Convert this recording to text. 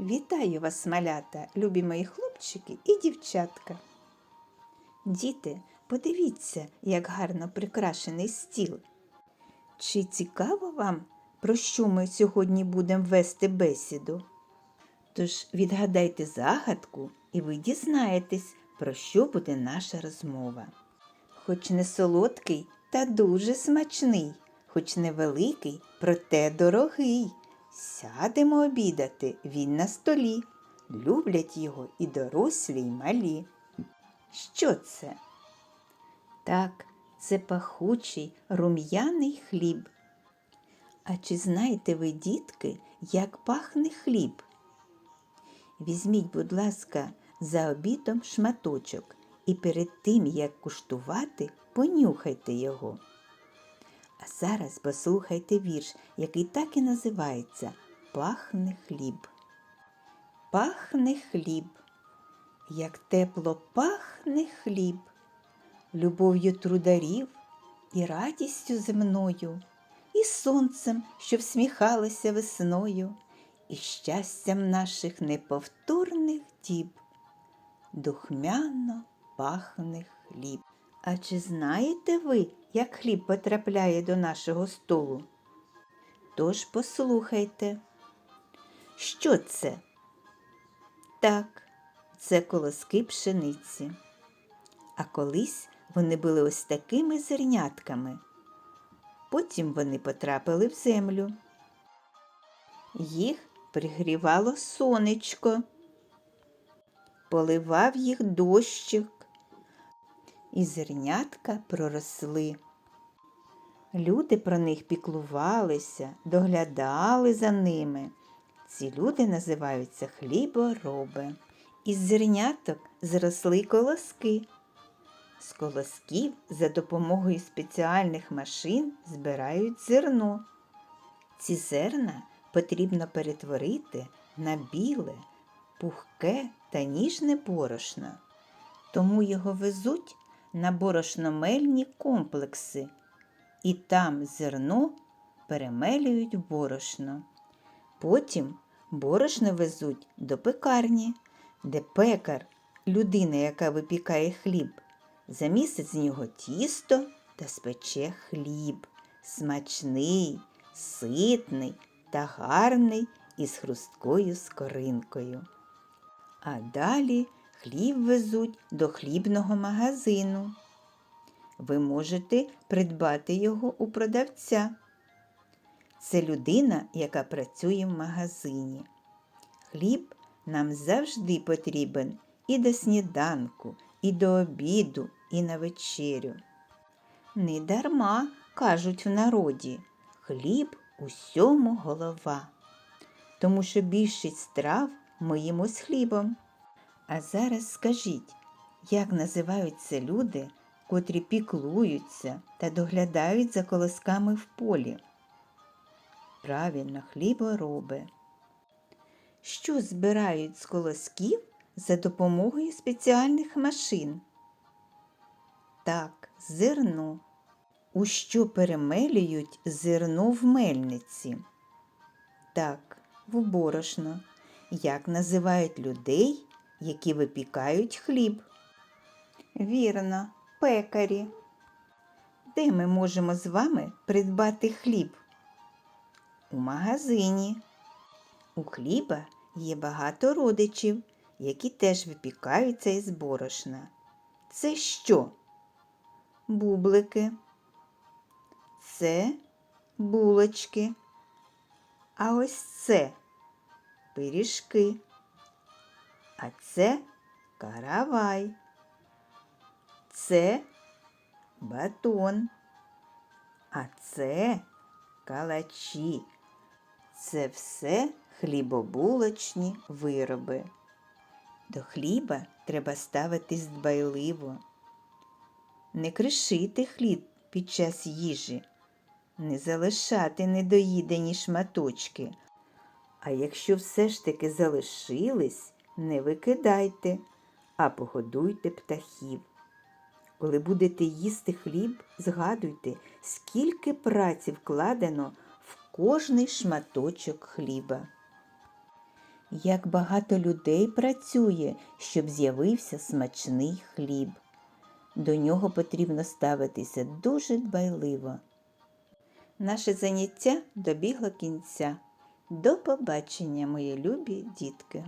Вітаю вас, малята, любі мої хлопчики і дівчатка. Діти, подивіться, як гарно прикрашений стіл. Чи цікаво вам, про що ми сьогодні будемо вести бесіду? Тож відгадайте загадку, і ви дізнаєтесь, про що буде наша розмова. Хоч не солодкий, та дуже смачний, хоч невеликий, проте дорогий. Сядемо обідати, він на столі. Люблять його і дорослі, й малі. Що це? Так, це пахучий рум'яний хліб. А чи знаєте ви, дітки, як пахне хліб? Візьміть, будь ласка, за обідом шматочок і перед тим, як куштувати, понюхайте його. А зараз послухайте вірш, який так і називається Пахне хліб. Пахне хліб, як тепло пахне хліб, любов'ю трударів і радістю земною, і сонцем, що всміхалося весною, і щастям наших неповторних діб. Духмяно пахне хліб. А чи знаєте ви, як хліб потрапляє до нашого столу? Тож послухайте, що це? Так, це колоски пшениці. А колись вони були ось такими зернятками. Потім вони потрапили в землю. Їх пригрівало сонечко, поливав їх дощик, і зернятка проросли. Люди про них піклувалися, доглядали за ними. Ці люди називаються хлібороби. Із зерняток зросли колоски. З колосків за допомогою спеціальних машин збирають зерно. Ці зерна потрібно перетворити на біле, пухке та ніжне борошно. Тому його везуть на борошномельні комплекси, і там зерно перемелюють борошно. Потім борошно везуть до пекарні, де пекар, людина, яка випікає хліб, замісить з нього тісто та спече хліб, смачний, ситний та гарний із хрусткою скоринкою. А далі хліб везуть до хлібного магазину. Ви можете придбати його у продавця. Це людина, яка працює в магазині. Хліб нам завжди потрібен і до сніданку, і до обіду, і на вечерю. Не дарма кажуть в народі хліб усьому голова, тому що більшість страв ми їмо з хлібом. А зараз скажіть, як називаються люди, котрі піклуються та доглядають за колосками в полі? Правильно, хлібороби. Що збирають з колосків за допомогою спеціальних машин? Так, зерно. У що перемелюють зерно в мельниці? Так, в борошно. Як називають людей, які випікають хліб? Вірно, пекарі. Де ми можемо з вами придбати хліб? У магазині. У хліба є багато родичів, які теж випікаються із борошна. Це що? Бублики. Це булочки. А ось це пиріжки. А це каравай. Це батон. А це калачі. Це все хлібобулочні вироби. До хліба треба ставитись дбайливо. Не кришити хліб під час їжі, не залишати недоїдені шматочки. А якщо все ж таки залишились, не викидайте, а погодуйте птахів. Коли будете їсти хліб, згадуйте, скільки праці вкладено в кожний шматочок хліба. як багато людей працює, щоб з'явився смачний хліб. До нього потрібно ставитися дуже дбайливо. Наше заняття добігло кінця. До побачення, мої любі дітки!